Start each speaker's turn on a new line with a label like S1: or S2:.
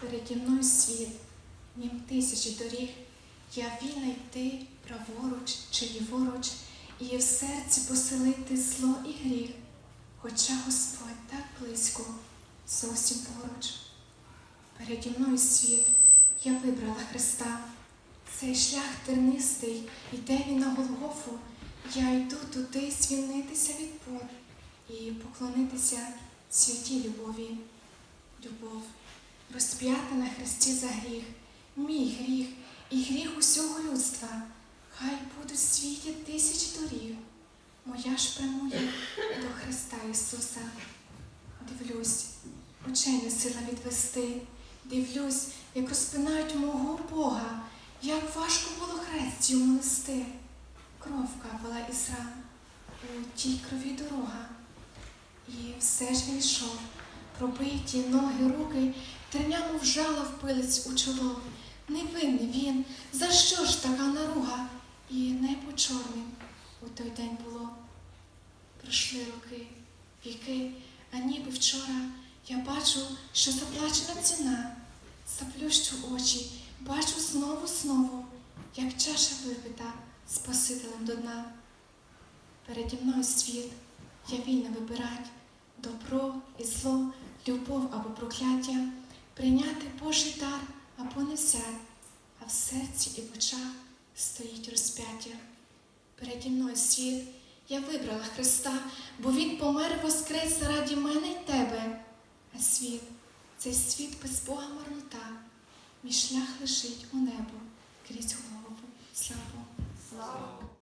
S1: Переді мною світ, нім тисячі доріг, я вільна йти праворуч чи ліворуч, і в серці поселити зло і гріх, хоча Господь так близько, зовсім поруч. Переді мною світ, я вибрала Христа. Цей шлях тернистий, іде він на Голгофу. Я йду туди звільнитися від пор і поклонитися святій любові. Любов, розп'ята на хресті за гріх, мій гріх і гріх усього людства. Хай будуть в світі тисячі доріг. Моя ж прямує до Христа Ісуса. Дивлюсь, очей не сила відвести. Дивлюсь, як розпинають мого Бога, як важко було хрест йому нести. Кров капала із ран, у тій крові дорога. І все ж він йшов, пробиті ноги, руки, терняму вжало впились у чоло. Невинний він, за що ж така наруга? І небо чорним у той день було. Пройшли роки, віки, а ніби вчора я бачу, що заплачена ціна. Заплющу очі, бачу знову, знову, як чаша випита Спасителем до дна. Переді мною світ, я вільна вибирать добро і зло, любов або прокляття, прийняти Божий дар або не взять, а в серці і в очах стоїть розп'яття. Переді мною світ, я вибрала Христа, бо Він помер воскрес заради мене й тебе. А світ, цей світ без Бога марнота, мій шлях лежить у небо крізь